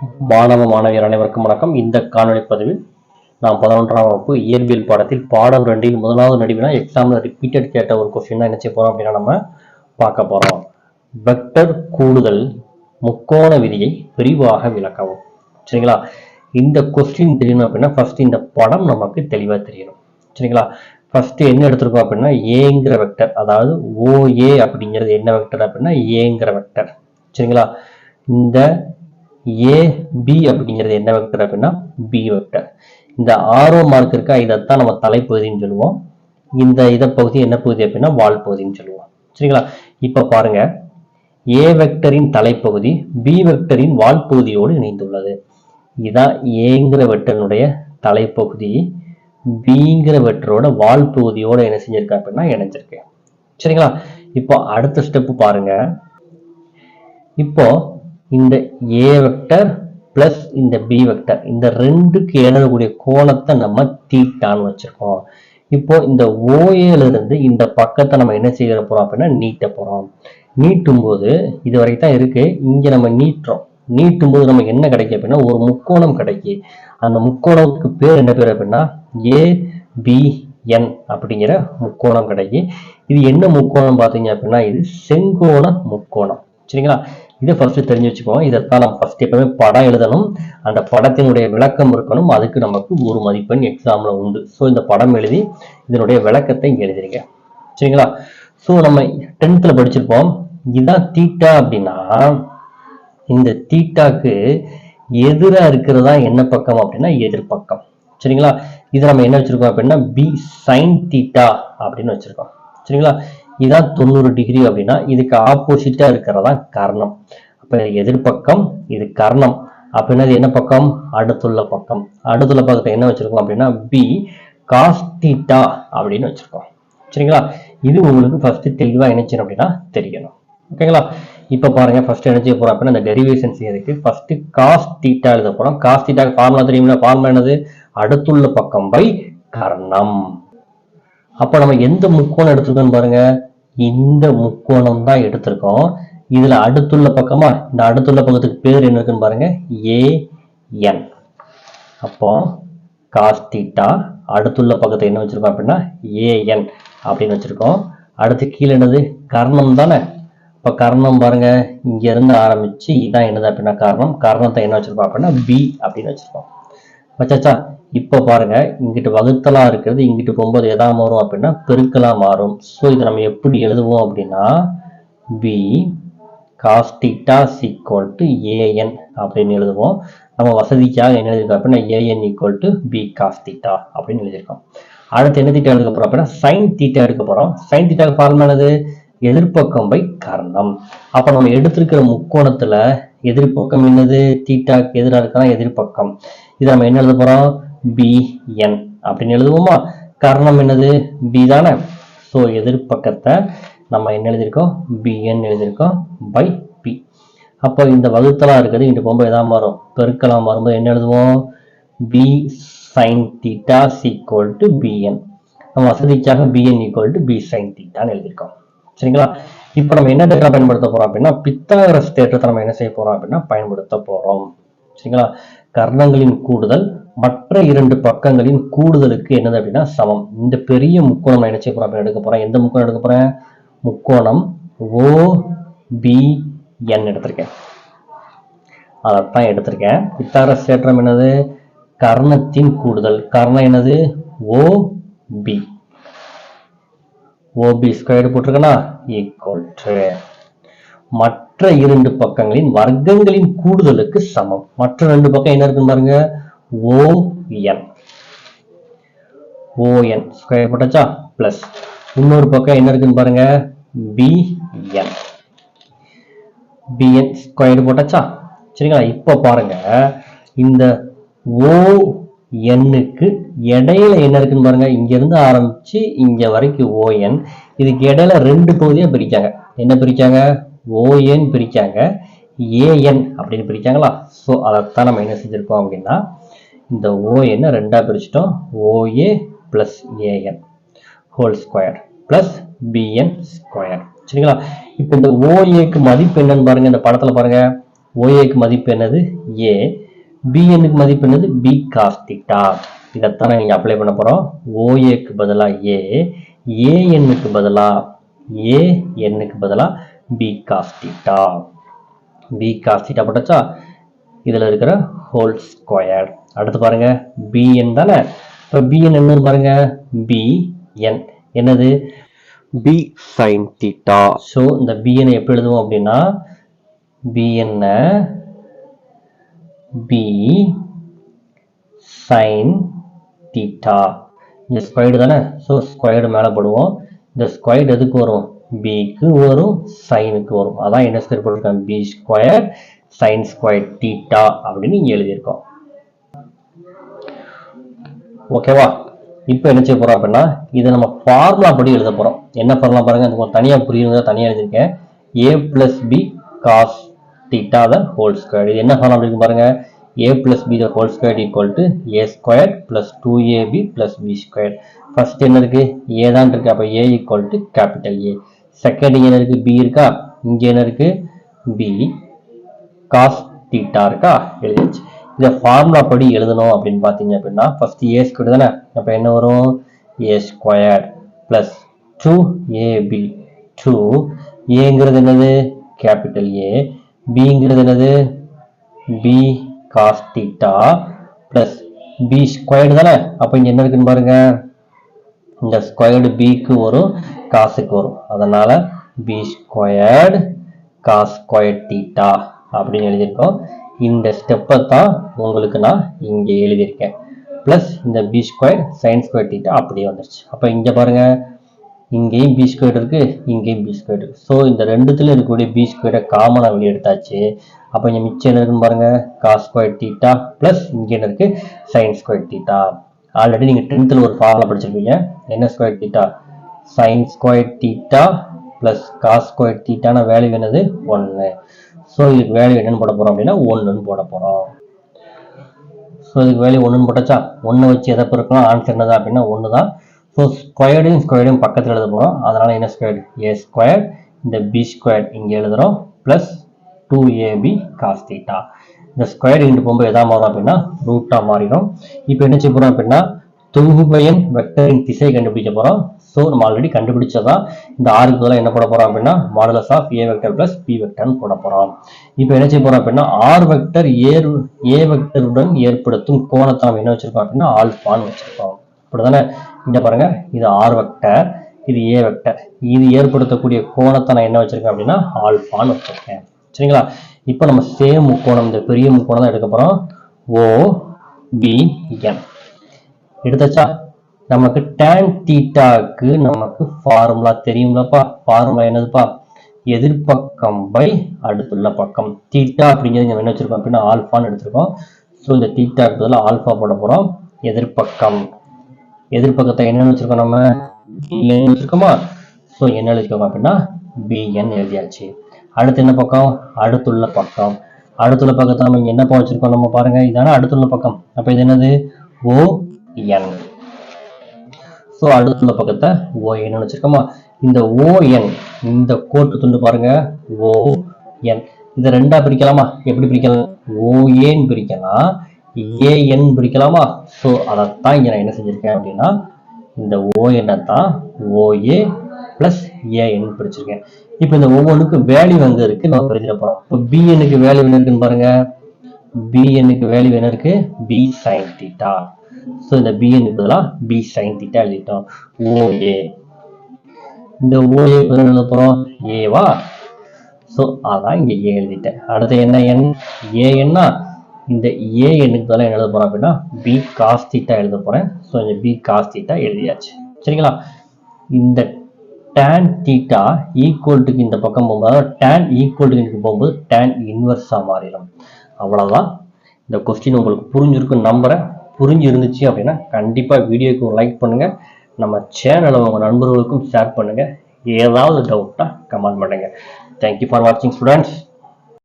மாணவ மாணவியர் அனைவருக்கும் வணக்கம். இந்த காணொலி பதிவில் நாம் பதினொன்றாம் வகுப்பு இயற்பியல் பாடத்தில் பாடம் ரெண்டில் முதலாவது நடுவினா எக்ஸாம்ல ரிப்பீட்டட் கேட்ட ஒரு கொஸ்டின் தான் என்ன செய்ய போறோம் அப்படின்னா நம்ம பார்க்க போறோம். வெக்டர் கூடுதல் முக்கோண விதியை விரிவாக விளக்கவும். சரிங்களா? இந்த கொஸ்டின் தெரியணும் அப்படின்னா ஃபர்ஸ்ட் இந்த படம் நமக்கு தெளிவா தெரியணும். சரிங்களா? ஃபர்ஸ்ட் என்ன எடுத்திருக்கோம் அப்படின்னா ஏங்கிற வெக்டர் அதாவது ஓஏ அப்படிங்கிறது என்ன வெக்டர் அப்படின்னா ஏங்கிற வெக்டர் சரிங்களா? இந்த ஏ பி அப்படிங்கிறது என்ன வெக்டர் அப்படின்னா பி வெக்டர் இந்த ஆரோ மார்க் இருக்கா இதைத்தான் நம்ம தலைப்பகுதின்னு சொல்லுவோம். இந்த இதை பகுதி என்ன பகுதி அப்படின்னா வால் பகுதின்னு சொல்லுவோம். சரிங்களா? இப்போ பாருங்க. ஏ வெக்டரின் தலைப்பகுதி பி வெக்டரின் வால் பகுதியோடு இணைந்துள்ளது. இதான் ஏங்கிற வெக்டரினுடைய தலைப்பகுதி பிங்கிற வெக்டரோட வால் பகுதியோடு என்ன செஞ்சிருக்கா அப்படின்னா இணைஞ்சிருக்கு. சரிங்களா? இப்போ அடுத்த ஸ்டெப் பாருங்க. இப்போ இந்த ஏ வெக்டர் பிளஸ் இந்த பி வெக்டர் இந்த ரெண்டுக்கு எழுதக்கூடிய கோணத்தை நம்ம தீட்டான்னு வச்சிருக்கோம். இப்போ இந்த ஓஏல இருந்து இந்த பக்கத்தை நம்ம என்ன செய்ய போறோம் அப்படின்னா நீட்ட போறோம். நீட்டும் போது இது வரைக்கும் தான் இருக்கு. இங்க நம்ம நீட்டுறோம். நீட்டும் போது நமக்கு என்ன கிடைக்கும் அப்படின்னா ஒரு முக்கோணம் கிடைக்கு அந்த முக்கோணத்துக்கு பேர் என்ன பேர் அப்படின்னா ஏ பி என் அப்படிங்கிற முக்கோணம் கிடைக்கு இது என்ன முக்கோணம் பார்த்தீங்க அப்படின்னா இது செங்கோண முக்கோணம். சரிங்களா? இதை ஃபர்ஸ்ட் தெரிஞ்சு வச்சுக்கோங்க இதைத்தான் நம்ம ஃபர்ஸ்ட் எப்பவுமே படம் எழுதணும். அந்த படத்தினுடைய விளக்கம் இருக்கணும். அதுக்கு நமக்கு ஒரு மதிப்பெண் எக்ஸாம்ல உண்டு. ஸோ இந்த படம் எழுதி இதனுடைய விளக்கத்தை இங்க எழுதிருங்க. சரிங்களா? ஸோ நம்ம டென்த்தில் படிச்சிருப்போம். இதுதான் தீட்டா அப்படின்னா இந்த தீட்டாக்கு எதிரா இருக்கிறதா என்ன பக்கம் அப்படின்னா எதிர்பக்கம் சரிங்களா? இதை நம்ம என்ன வச்சிருக்கோம் அப்படின்னா பி சைன் தீட்டா அப்படின்னு வச்சிருக்கோம். சரிங்களா? இதான் தொண்ணூறு டிகிரி அப்படின்னா இதுக்கு ஆப்போசிட்டா இருக்கிறதா கர்ணம். அப்ப எதிர்பக்கம் இது கர்ணம். அப்படின்னா இது என்ன பக்கம்? அடுத்துள்ள பக்கம். அடுத்துள்ள பக்கத்தை என்ன வச்சிருக்கோம் அப்படின்னா பி காஸ்டிட்டா அப்படின்னு வச்சிருக்கோம். சரிங்களா? இது உங்களுக்கு ஃபர்ஸ்ட் தெளிவா என்னச்சு அப்படின்னா தெரியணும். ஓகேங்களா? இப்ப பாருங்க ஃபர்ஸ்ட் என்ன செய்ய போறோம் அப்படின்னா அந்த டெரிவேஷன் செய்யறதுக்கு ஃபர்ஸ்ட் காஸ்டிட்டா எழுத போறோம். காஸ்டிட்டா ஃபார்முலா தெரியுங்களா ஃபார்முலா என்னது? அடுத்துள்ள பக்கம் பை கர்ணம். அப்ப நம்ம எந்த முக்கோணம் எடுத்திருக்கோம்னு பாருங்க? இந்த முக்கோணம் தான் எடுத்திருக்கோம். இதுல அடுத்துள்ள பக்கமா இந்த அடுத்துள்ள பக்கத்துக்கு பேர் என்ன இருக்குன்னு பாருங்க. ஏ என் அப்போ காஸ்தீட்டா அடுத்துள்ள பக்கத்தை என்ன வச்சுருக்கோம் அப்படின்னா ஏஎன் அப்படின்னு வச்சிருக்கோம். அடுத்து கீழே என்னது? கர்ணம் தானே. இப்போ கர்ணம் பாருங்க இங்க இருந்து ஆரம்பிச்சு இதான் என்னது அப்படின்னா கர்ணம். கர்ணத்தை என்ன வச்சுருக்கோம் அப்படின்னா பி அப்படின்னு வச்சிருக்கோம். வச்சாச்சா இப்போ பாருங்க இங்கிட்டு வகுத்தலாக இருக்கிறது இங்கிட்டு போகும்போது எதா மாறும் அப்படின்னா பெருக்கலாக மாறும். ஸோ இதை நம்ம எப்படி எழுதுவோம் அப்படின்னா B cos theta equal to AN அப்படின்னு எழுதுவோம். நம்ம வசதிக்காக என்ன எழுதிருக்கோம் அப்படின்னா AN equal to B cos theta அப்படின்னு எழுதியிருக்கோம். அடுத்து என்ன தீட்டா எடுக்க போறோம் அப்படின்னா சைன் தீட்டா எடுக்க போறோம். சைன் தீட்டாக்கு ஃபார்முலா என்னது? எதிர்ப்பக்கம் பை கர்ணம். அப்ப நம்ம எடுத்திருக்கிற முக்கோணத்துல எதிர்ப்பக்கம் என்னது? தீட்டாக்கு எதிராக இருக்கா எதிர்ப்பக்கம் இது நம்ம என்ன எழுத போறோம்? பி என் அப்படின்னு எழுதுவோமா? கர்ணம் என்னது? பி தானே. ஸோ எதிர்ப்பக்கத்தை நம்ம என்ன எழுதியிருக்கோம்? பிஎன் எழுதியிருக்கோம் பை பி அப்போ இந்த வகுத்தலாம் இருக்குது இங்கிட்டு போகும்போது எதாவது மாறும்? பெருக்கலாம் மாறும்போது என்ன எழுதுவோம்? B sine theta equal to BN நம்ம வசதிக்காக BN equal to B sine தீட்டான்னு எழுதியிருக்கோம். சரிங்களா? இப்போ நம்ம என்ன டேட்டா பயன்படுத்த போறோம் அப்படின்னா பித்தாகரஸ் தேற்றத்தை நம்ம என்ன செய்ய போறோம் அப்படின்னா பயன்படுத்த போறோம். சரிங்களா? கர்ணங்களின் கூடுதல் மற்ற இரண்டு பக்கங்களின் கூடுதலுக்கு என்னது அப்படின்னா சமம். இந்த பெரிய முக்கோணம் நான் என்ன செய்ய போறோம் அப்படின்னு எடுக்க போறேன் எந்த முக்கோணம் எடுக்க போறேன்? முக்கோணம் ஓ பி என் எடுத்திருக்கேன். அதைத்தான் எடுத்திருக்கேன். பித்தாகரஸ் தேற்றம் என்னது? கர்ணத்தின் கூடுதல். கர்ணம் என்னது? O B. ஓபி ஸ்கொயர் போட்டிருக்கனா? ஈக்குவல் டு மற்ற இரண்டு பக்கங்களின் வர்க்கங்களின் கூடுதலுக்கு சமம். மற்ற ரெண்டு பக்கம் என்ன இருக்குன்னு பாருங்க? ஓஎன் ஓஎன் ஸ்கொயர் போட்டாச்சா? பிளஸ் இன்னொரு பக்கம் என்ன இருக்குன்னு பாருங்க? பிஎன் பிஎன் ஸ்கொயர் போட்டாச்சா? சரிங்களா? இப்போ பாருங்க. இந்த ஓ எண்ணுக்கு இடையில என்ன இருக்குன்னு பாருங்க. இங்க இருந்து ஆரம்பிச்சு இங்க வரைக்கும் ஓஎன் இதுக்கு இடையில ரெண்டு பகுதியா பிரிக்காங்க என்ன பிரிக்காங்க ஓஎன் பிரிக்காங்க ஏஎன் அப்படின்னு பிரிக்காங்களா ஸோ அதைத்தான் நம்ம என்ன செஞ்சிருக்கோம் அப்படின்னா இந்த ஓஎன்னை ரெண்டா பிரிச்சிட்டோம். OA plus AN whole square plus BN square சரிங்களா? இப்போ இந்த ஓஏக்கு மதிப்பு என்னன்னு பாருங்க. இந்த படத்துல பாருங்க. ஓஏக்கு மதிப்பு என்னது? ஏ பிஎன்னுக்கு மதிப்பு என்னது? பி காஸ் தீட்டா இதைத்தான் நீங்கள் அப்ளை பண்ண போகிறோம் ஓஏக்கு பதிலாக ஏ ஏஎன்னுக்கு பதிலாக ஏஎன்னுக்கு பதிலாக B cos theta B cos theta போட்டாச்சா? இதில் இருக்கிற ஹோல் ஸ்கொயர் அடுத்து பாருங்க. பிஎன் தானே? இப்போ பிஎன் என்னன்னு பாருங்க? பிஎன் என்னது? B sin theta. ஸோ இந்த பிஎன் எப்படி எழுதுவோம் அப்படின்னா பிஎன்ன பி சைன் தீட்டா இந்த ஸ்கொயர்டு தானே? ஸோ ஸ்கொயர்டு மேலே போடுவோம். இந்த ஸ்கொயர்டு எதுக்கு வரும்? பிக்கு வரும் சைனுக்கு வரும். அதான் என்ன ஸ்கொயர் போட்டிருக்கேன் B square sine square theta அப்படின்னு இங்கே எழுதியிருக்கோம். ஓகேவா இப்போ என்ன செய்ய போகிறோம் அப்படின்னா இதை நம்ம ஃபார்முலா படி எழுத போறோம். என்ன ஃபார்முலா பாருங்க? இந்த தனியாக புரியுங்க தனியாக எழுதியிருக்கேன். A plus B cos theta the whole square இது என்ன ஃபார்ம் இருக்கு பாருங்க. A plus B the whole square equal to A square plus two AB plus B square first என்ன இருக்கு? ஏ தான் இருக்கு. அப்போ A equal to capital A second என்ன இருக்கு? பி இருக்கா? இங்கே என்ன இருக்கு? பி காஸ் தீட்டா இருக்கா? எழுதிச்சு இதை ஃபார்முலா படி எழுதணும் அப்படின்னு பார்த்தீங்க அப்படின்னா ஃபர்ஸ்ட் ஏ ஸ்கொயர் தானே? அப்போ என்ன வரும்? A square plus two AB two ஏங்கிறது என்னது? கேபிட்டல் ஏ பிங்கிறது என்னது B cos theta plus B squared தானே? அப்போ இங்கே என்ன இருக்குன்னு பாருங்க. இந்த ஸ்கொயர்டு பிக்கு வரும் காசுக்கு வரும். அதனால் B squared cos square theta அப்படின்னு எழுதியிருக்கோம். இந்த ஸ்டெப்பை தான் உங்களுக்கு நான் இங்கே எழுதியிருக்கேன். ப்ளஸ் இந்த B square sine square theta அப்படியே வந்துருச்சு. அப்போ இங்கே பாருங்கள் இங்கேயும் பி ஸ்கொயர் இருக்கு இங்கேயும் பி ஸ்கொயர் இருக்கு. ஸோ இந்த ரெண்டுத்துல இருக்கக்கூடிய பி ஸ்கொயரை காமனாக வெளியெடுத்தாச்சு அப்போ இங்கே மிச்சம் என்ன இருக்குன்னு பாருங்க. காஸ் ஸ்கொயர் டீட்டா ப்ளஸ் இங்கே என்ன இருக்கு? சைன் ஸ்கொயர் டீட்டா ஆல்ரெடி நீங்கள் டென்த்தில் ஒரு ஃபார்முலா படிச்சிருப்பீங்க. என்ன square theta sine square theta plus cos square டீட்டான value என்னது? ஒன்று ஸோ இதுக்கு வேல்யூ என்னன்னு போட போகிறோம் அப்படின்னா ஒன்றுன்னு போட போகிறோம் ஸோ இதுக்கு வேல்யூ ஒன்றுன்னு போட்டாச்சா? ஒன்று வச்சு எதை பெருக்கலாம்? ஆன்சர் என்னதான் அப்படின்னா ஒன்று தான் ஸோ ஸ்கொயர்டையும் ஸ்கொயர்டையும் பக்கத்தில் எழுத போகிறோம் அதனால் என்ன ஸ்கொயர் ஏ ஸ்கொயர் இந்த பி ஸ்கொயர் இங்கே எழுதுகிறோம் plus two AB cos theta இந்த ஸ்கொயர் இன்ட்டு போகும்போது எதா மாறும் அப்படின்னா ரூட்டாக மாறிடும். இப்போ என்ன செய்ய போகிறோம் அப்படின்னா தொகுபயன் வெக்டரின் திசை கண்டுபிடிக்க போகிறோம் ஸோ நம்ம ஆல்ரெடி கண்டுபிடிச்சதான் இந்த ஆறுக்கு பதிலாக என்ன போட போகிறோம் அப்படின்னா modulus of A vector plus B வெக்டர்னு போட போகிறோம் இப்போ என்ன செய்ய போகிறோம் அப்படின்னா ஆர் வெக்டர் ஏர் ஏ வெக்டருடன் ஏற்படுத்தும் கோணத்தை நம்ம என்ன வச்சிருக்கோம் அப்படின்னா ஆல்பான்னு வச்சிருக்கோம். அப்படிதானே இந்த பாருங்க இது ஆர் வெக்டர் இது ஏ வெக்டர் இது ஏற்படுத்தக்கூடிய கோணத்தை நான் என்ன வச்சிருக்கேன் அப்படின்னா ஆல்பான்னு வச்சிருக்கேன். சரிங்களா? இப்போ நம்ம சேம் முக்கோணம் இந்த பெரிய முக்கோணம் தான் எடுக்க போறோம். ஓ பி என் எடுத்தாச்சா? நமக்கு டேன் தீட்டாக்கு நமக்கு ஃபார்முலா தெரியும்லப்பா. ஃபார்முலா என்னதுப்பா? எதிர்பக்கம் பை அடுத்துள்ள பக்கம். தீட்டா அப்படிங்கிறது நம்ம என்ன வச்சிருக்கோம் அப்படின்னா ஆல்பான்னு எடுத்திருக்கோம். ஸோ இந்த தீட்டாக்கு பதிலாக ஆல்பா போட போகிறோம் எதிர்பக்கம். எதிர்பக்கத்தை என்னன்னு வச்சிருக்கோம் நம்ம? BN வச்சிருக்கோமா ஸோ என்ன எழுதிக்கோங்க அப்படின்னா பிஎன் எழுதியாச்சு. அடுத்து என்ன பக்கம்? அடுத்துள்ள பக்கம். அடுத்துள்ள பக்கத்தை நம்ம என்ன என்னப்பா வச்சிருக்கோம் நம்ம பாருங்க. இதான அடுத்துள்ள பக்கம். அப்ப இது என்னது? ஓ என் ஸோ அடுத்துள்ள பக்கத்தை ஓ என் வச்சிருக்கோமா இந்த ஓஎன் இந்த கோட்டு துண்டு பாருங்க. ஓ என் இதை ரெண்டா பிரிக்கலாமா? எப்படி பிரிக்கலாம்? ஓஏன்னு பிரிக்கலாம். ஏஎன் பிரிக்கலாமா ஸோ அதைத்தான் இங்கே நான் என்ன செஞ்சுருக்கேன் அப்படின்னா இந்த ஓஎன்னை தான் ஓஏ ப்ளஸ் ஏஎன் பிரிச்சிருக்கேன் இப்போ இந்த ஒவ்வொன்றுக்கும் வேல்யூ எங்க இருக்குது நம்ம பிரிச்சிட போகிறோம் இப்போ பிஎனுக்கு வேல்யூ என்ன இருக்குன்னு பாருங்கள் பிஎனுக்கு வேல்யூ என்ன இருக்குது பி சைன் தீட்டா ஸோ இந்த பிஎன் பதிலாக பி சைன் தீட்டா எழுதிட்டோம். ஓஏ இந்த ஓஏ எழுத போகிறோம் ஏவா ஸோ அதான் இங்கே ஏ எழுதிட்டேன். அடுத்து என்ன என் ஏ இந்த ஏ எண்ணுக்கு என்ன எழுத போறோம் அப்படின்னா பி காஸ் தீட்டா எழுத போறேன். ஸோ இந்த பி காஸ் தீட்டா எழுதியாச்சு. சரிங்களா? இந்த டேன் தீட்டா ஈக்குவல்ட்டுக்கு இந்த பக்கம் போகும்போது அதாவது ஈக்குவல்டுக்கு ஈக்குவல்ட்டுக்கு போகும்போது டேன் இன்வெர்ஸாக மாறிடும். அவ்வளவுதான். இந்த கொஸ்டின் உங்களுக்கு புரிஞ்சிருக்கும் நம்புறேன். புரிஞ்சு இருந்துச்சு அப்படின்னா கண்டிப்பாக வீடியோக்கு லைக் பண்ணுங்க. நம்ம சேனலை உங்கள் நண்பர்களுக்கும் ஷேர் பண்ணுங்க. ஏதாவது டவுட்டா கமெண்ட் பண்ணுங்க. தேங்க்யூ ஃபார் வாட்சிங் ஸ்டூடெண்ட்ஸ்